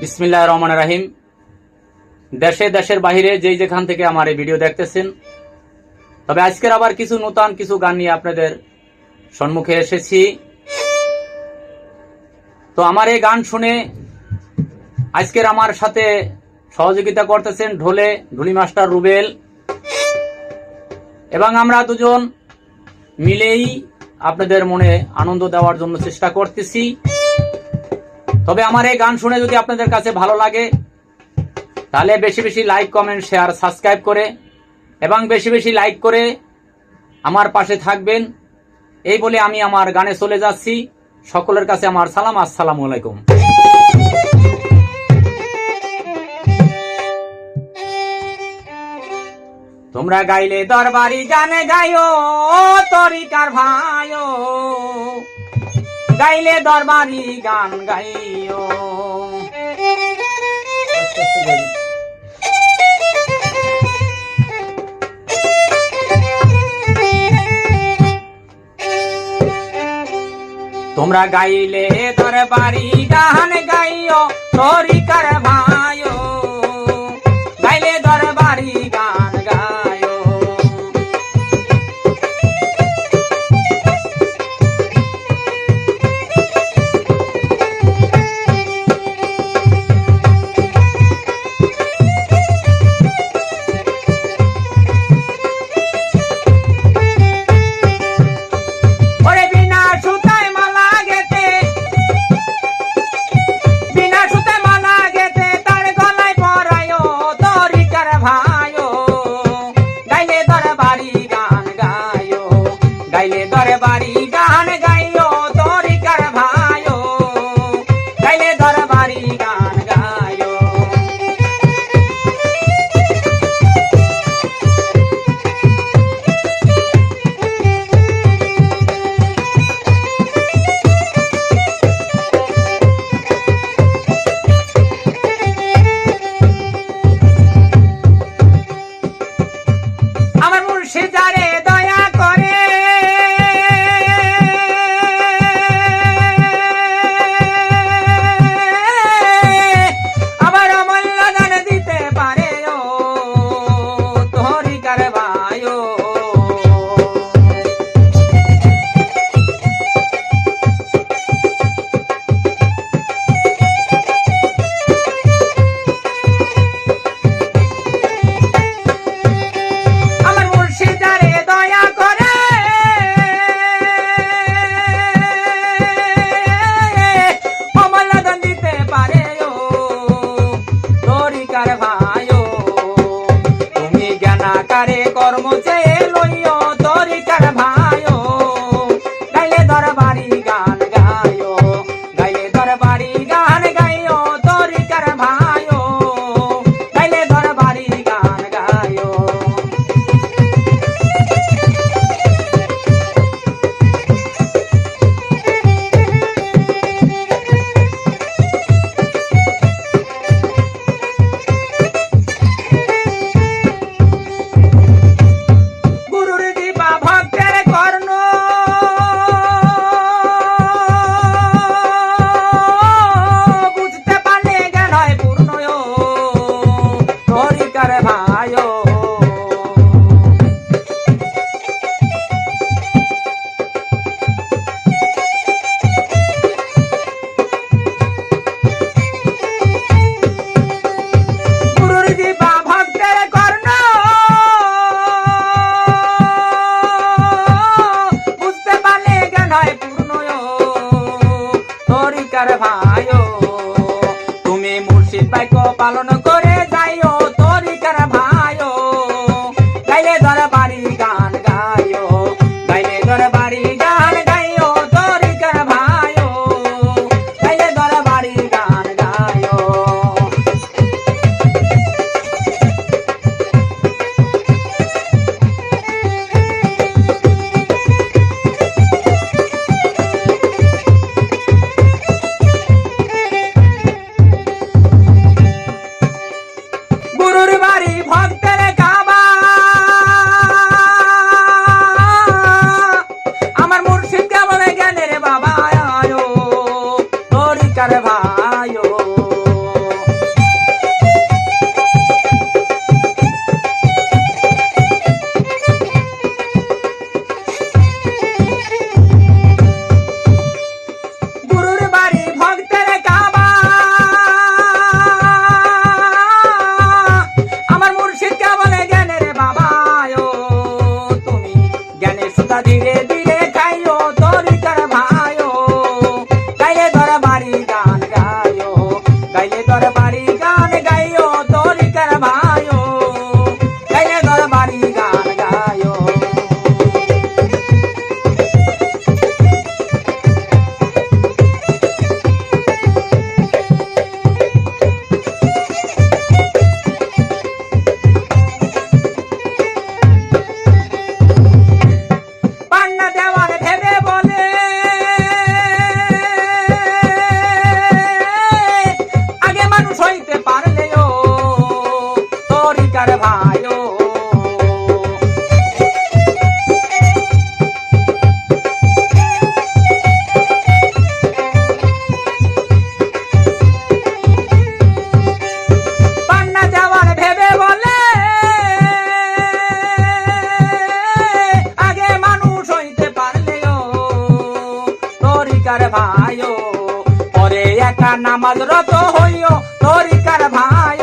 বিসমিল্লাহ রহমান রাহিম। দেশে দেশের বাহিরে যেই যেখান থেকে আমার এই ভিডিও দেখতেছেন। তবে আজকের আবার কিছু নতুন কিছু গান নিয়ে আপনাদের সম্মুখে এসেছি। তো আমার এই গান শুনে আজকের আমার সাথে সহযোগিতা করতেছেন ঢোলে, ঢুলি মাস্টার রুবেল। এবং আমরা দুজন মিলেই আপনাদের মনে আনন্দ দেওয়ার জন্য চেষ্টা করতেছি। তবে আমার এই গান শুনে যদি আপনাদের কাছে ভালো লাগে, তাহলে বেশি বেশি লাইক, কমেন্ট, শেয়ার, সাবস্ক্রাইব করে এবং বেশি বেশি লাইক করে আমার পাশে থাকবেন। এই বলে আমি আমার গানে চলে যাচ্ছি। সকলের কাছে আমার সালাম, আসসালামু আলাইকুম। তোমরা গাইলে দরবারি গানে গাইও তরিকার ভাইও গাইলে দরবারি গান গাইও। তোমরা গাইলে দরবারি গান গাইও তরিকার জ্ঞানাকারে কর্ম धीरे धीरे পরে একা নামাজ রত হইও তরিকার ভাই